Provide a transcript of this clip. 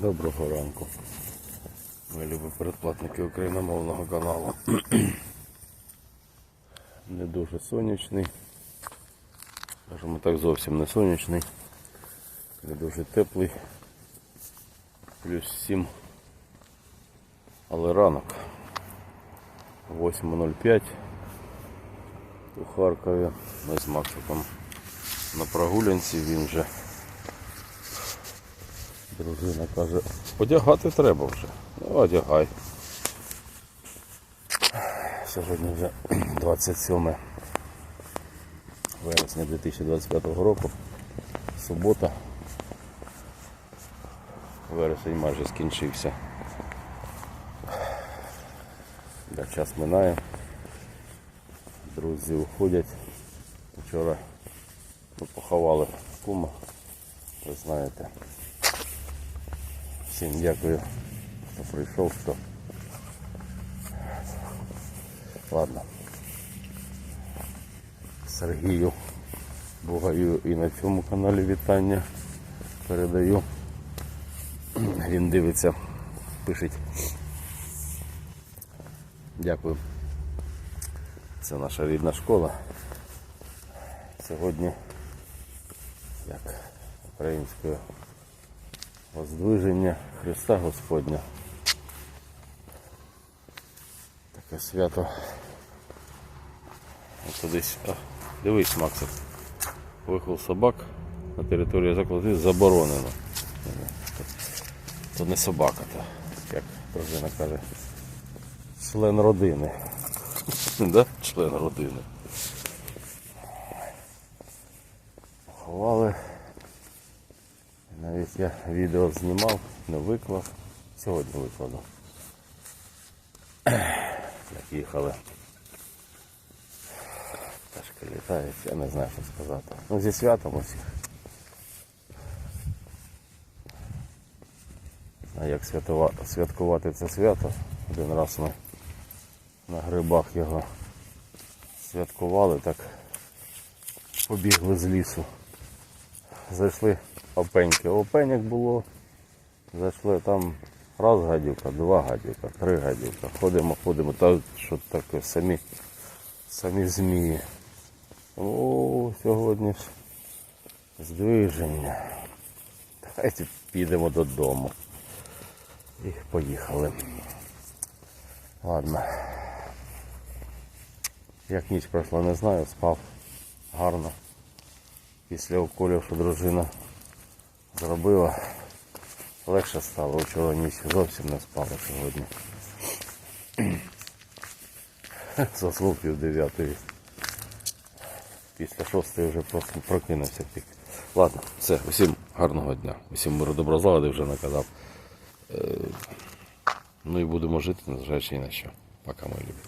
Доброго ранку. Ми любі передплатники україномовного каналу. Не дуже сонячний. Скажімо так, зовсім не сонячний. Не дуже теплий. Плюс 7. Але ранок. 8.05 у Харкові. Ми з Максиком на прогулянці. Він вже Дружина каже, одягати треба вже. Ну, одягай. Сьогодні вже 27 вересня 2025 року. Субота. Вересень майже скінчився. Да, час минає. Друзі уходять. Вчора ми поховали кума. Ви знаєте. Всім дякую, хто прийшов, хто. Ладно. Сергію Бугаю і на цьому каналі вітання передаю. Він дивиться, пишеть. Дякую. Це наша рідна школа. Сьогодні як українською Воздвиження Христа Господня. Таке свято. От Кудись. А, дивись, Максик. Вихол собак на території закладу заборонено. То не собака, то, як дружина каже. Член родини. да? Член родини. Ховали. Навіть я відео знімав, не виклав. Сьогодні викладу. Як їхали. Пташки літають, я не знаю, що сказати. Ну зі святом усіх. А як святова... святкувати це свято? Один раз ми на грибах його святкували, так побігли з лісу. Зайшли опеньки. Опеньок було. Зайшли там раз гадюка, два гадюка, три гадюка. Ходимо, ходимо, та що таке, самі, самі змії. О, сьогодні ж здвиження. Давайте підемо додому. І поїхали. Ладно. Як ніч пройшла, не знаю, спав гарно. Після уколів, що дружина зробила, легше стало. Вчора ніч зовсім не спала сьогодні. Заснув пів дев'ятої. Після шостої вже просто прокинувся тільки. Ладно, все, усім гарного дня. Усім миру злагоди вже наказав. Е, Ну і будемо жити, незважаючи ні на що. Пока, мої любі.